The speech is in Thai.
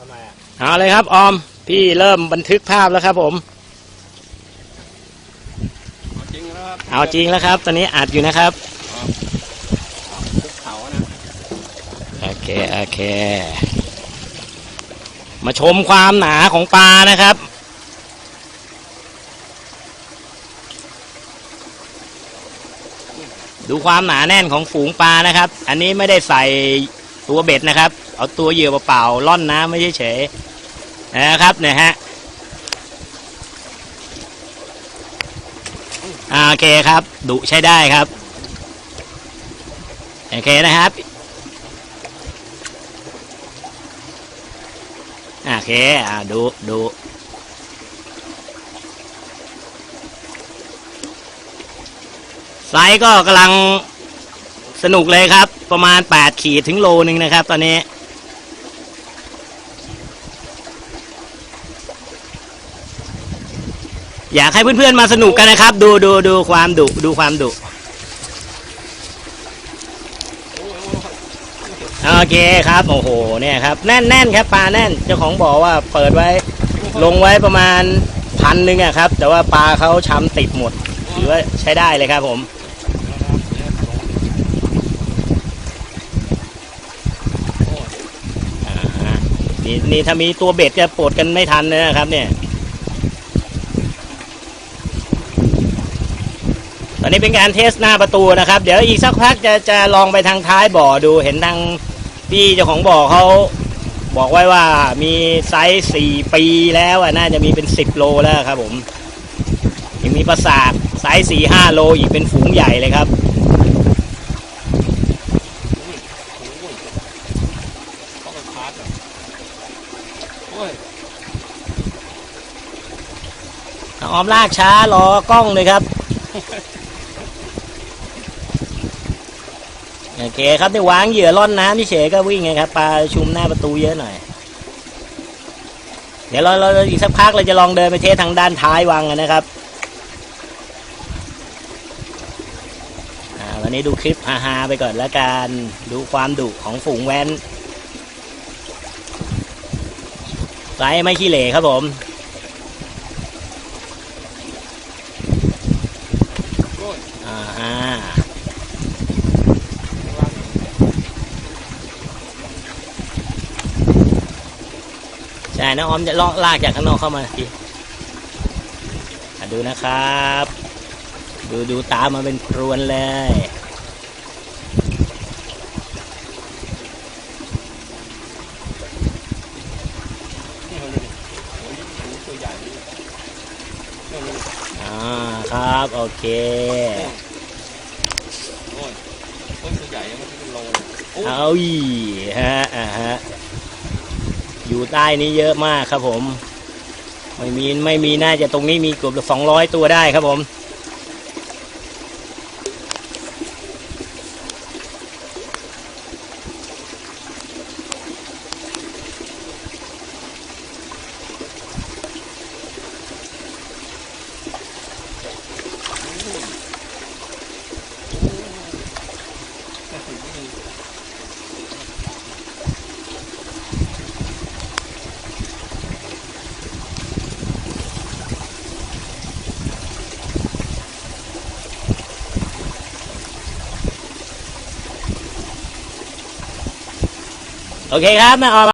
ทำไมอะเอาเลยครับ ออม พี่เริ่มบันทึกภาพแล้วครับ ผม เอาจริงแล้วครับเอาจริงแล้วครับ ตอนนี้อัดอยู่นะครับภูเขานะโอเค โอเค มาชมความหนาของปลานะครับ ดูความหนาแน่นของฝูงปลานะครับ อันนี้ไม่ได้ใส่ ตัวเบ็ดนะครับ เอาตัวเหยื่อเปล่าๆล่อนน้ำไม่ใช่เฉยนะครับเนี่ยฮะโอเคครับดุใช้ได้ครับโอเคนะครับโอเคอ่าดูดูไซส์ก็กำลัง สนุกเลยครับ ประมาณ 8 ขีดถึงโลนึงนะครับ ตอนนี้ อยากให้เพื่อนๆมาสนุกกันนะครับ ดูดูดูความดุดูความดุโอเคครับโอ้โหเนี่ยครับแน่นแน่นครับปลาแน่นเจ้าของบอกว่าเปิดไว้ ลงไว้ประมาณพันหนึ่งอะครับ แต่ว่าปลาเขาช้ำติดหมดถือว่าใช้ได้เลยครับผม อ่าฮะ นี่นี่ถ้ามีตัวเบ็ดจะปลดกันไม่ทันเลยนะครับ เนี่ย ตอนนี้เป็นการเทสหน้าประตูนะครับ เดี๋ยวอีกสักพักจะจะลองไปทางท้ายบ่อดูเห็นทางพี่เจ้าของบ่อเขาบอกไว้ว่ามีไซส์สี่ปีแล้วน่าจะมีเป็นสิบโลแล้วครับ ผมยังมีประสาทไซส์สี่ห้าโลอีกเป็นฝูงใหญ่เลยครับ ต้องไปพาร์ทอะโอ้ยอมลากช้ารอกล้องเลยครับโอเคครับได้วางเหยื่อล่อนน้ำที่เฉยก็วิ่งไงครับปลาชุมหน้าประตูเยอะหน่อย เดี๋ยวเราเราอีกสักพักเราจะลองเดินไปเทสทางด้านท้ายวังกันนะครับวันนี้ดูคลิปฮาๆไปก่อนแล้วกันดูความดุของฝูงแว้น ไซส์ไม่ขี้เหร่ครับผมอ่าฮะใช่นะออมจะลอกลากจากข้างนอกเข้ามาทีดูนะครับ ดูดูตามมาเป็นพรวนเลย นี่เขาดูดิโอ้ยโอ้ยตัวใหญ่นี่นี่มัน อ่าครับโอเคโอ้ยต้นใหญ่ยังไม่ถึงโลเลยโอ้ยเอาอีฮะอ่าฮะอยู่ใต้นี้เยอะมากครับผม ไม่มีไม่มีน่าจะตรงนี้มีเกือบสองร้อยตัวได้ครับผม โอเคครับแม่ออม